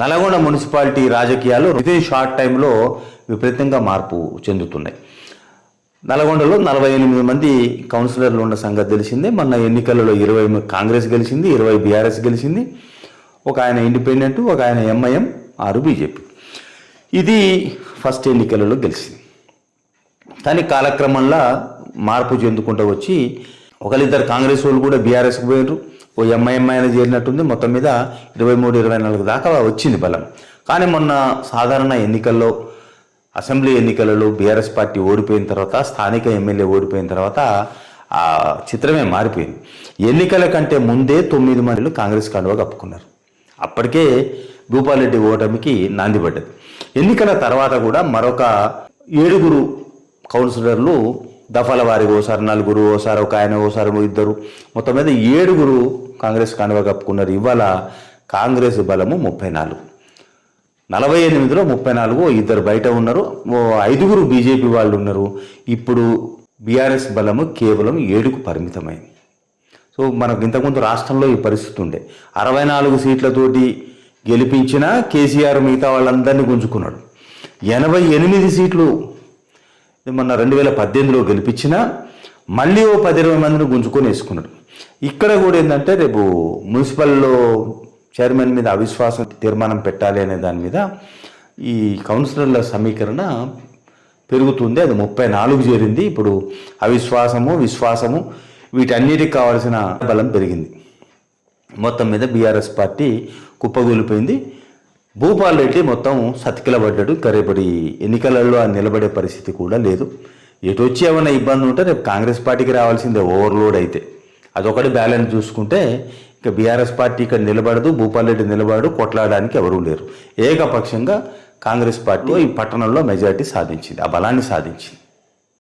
Nalgonda municipality రాజకీయాలు ఇదే short టైంలో విపరీతంగా మార్పు చెందుతున్నాయి. నల్గొండలో నలభై ఎనిమిది మంది కౌన్సిలర్లు ఉన్న సంగతి తెలిసిందే. మొన్న ఎన్నికలలో ఇరవై కాంగ్రెస్ గెలిచింది ఇరవై బీఆర్ఎస్ గెలిచింది. ఒక ఆయన ఇండిపెండెంట్ ఒక ఆయన ఎంఐఎం ఆరు బీజేపీ. ఇది ఫస్ట్ ఎన్నికలలో గెలిచింది. కానీ కాలక్రమంలో మార్పు చెందుకుంటూ వచ్చి ఒకరిద్దరు కాంగ్రెస్ వాళ్ళు కూడా బీఆర్ఎస్కి పోయినారు ఓ ఎంఐఎం చేరినట్టుంది. మొత్తం మీద ఇరవై మూడు ఇరవై నాలుగు దాకా వచ్చింది బలం. కానీ మొన్న సాధారణ ఎన్నికల్లో అసెంబ్లీ ఎన్నికలలో బీఆర్ఎస్ పార్టీ ఓడిపోయిన తర్వాత స్థానిక ఎమ్మెల్యే ఓడిపోయిన తర్వాత ఆ చిత్రమే మారిపోయింది. ఎన్నికల కంటే ముందే తొమ్మిది మందిలు కాంగ్రెస్ కండువా కప్పుకున్నారు. అప్పటికే భూపాలరెడ్డి ఓటమికి నాంది పడ్డది. ఎన్నికల తర్వాత కూడా మరొక ఏడుగురు కౌన్సిలర్లు దఫాల వారికి ఓసారి నలుగురు ఓసారి ఒక ఆయన ఓసారి ఇద్దరు మొత్తం మీద ఏడుగురు కాంగ్రెస్ కండువా కప్పుకున్నారు. ఇవాళ కాంగ్రెస్ బలము ముప్పై నాలుగు. నలభై ఎనిమిదిలో ముప్పై నాలుగు ఇద్దరు బయట ఉన్నారు. ఓ ఐదుగురు బీజేపీ వాళ్ళు ఉన్నారు. ఇప్పుడు బీఆర్ఎస్ బలము కేవలం ఏడుకు పరిమితమైంది. సో మనకు ఇంతకుముందు రాష్ట్రంలో ఈ పరిస్థితి ఉండే. అరవై నాలుగు సీట్లతోటి గెలిపించిన కేసీఆర్ మిగతా వాళ్ళందరినీ గుంజుకున్నాడు. ఎనభై ఎనిమిది సీట్లు మొన్న రెండు వేల పద్దెనిమిదిలో గెలిపించిన మళ్ళీ ఓ పది ఇరవై మందిని గుంజుకొని వేసుకున్నాడు. ఇక్కడ కూడా ఏంటంటే రేపు మున్సిపల్లో చైర్మన్ మీద అవిశ్వాసం తీర్మానం పెట్టాలి అనే దాని మీద ఈ కౌన్సిలర్ల సమీకరణ పెరుగుతుంది. అది ముప్పై నాలుగు చేరింది. ఇప్పుడు అవిశ్వాసము విశ్వాసము వీటన్నిటికి కావాల్సిన బలం పెరిగింది. మొత్తం మీద బీఆర్ఎస్ పార్టీ కుప్పగూలిపోయింది భూపాల్ రెడ్డి మొత్తం సతికిలబడ్డాడు. ఇంకా ఎన్నికలలో నిలబడే పరిస్థితి కూడా లేదు. ఎటు వచ్చి ఏమైనా ఇబ్బంది ఉంటే రేపు కాంగ్రెస్ పార్టీకి రావాల్సిందే. ఓవర్లోడ్ అయితే. అదొకటి బ్యాలెన్స్ చూసుకుంటే ఇక బీఆర్ఎస్ పార్టీ ఇక్కడ నిలబడదు భూపాల్ రెడ్డి నిలబడు కొట్లాడడానికి ఎవరూ లేరు. ఏకపక్షంగా కాంగ్రెస్ పార్టీ ఈ పట్టణంలో మెజారిటీ సాధించింది ఆ బలాన్ని సాధించింది.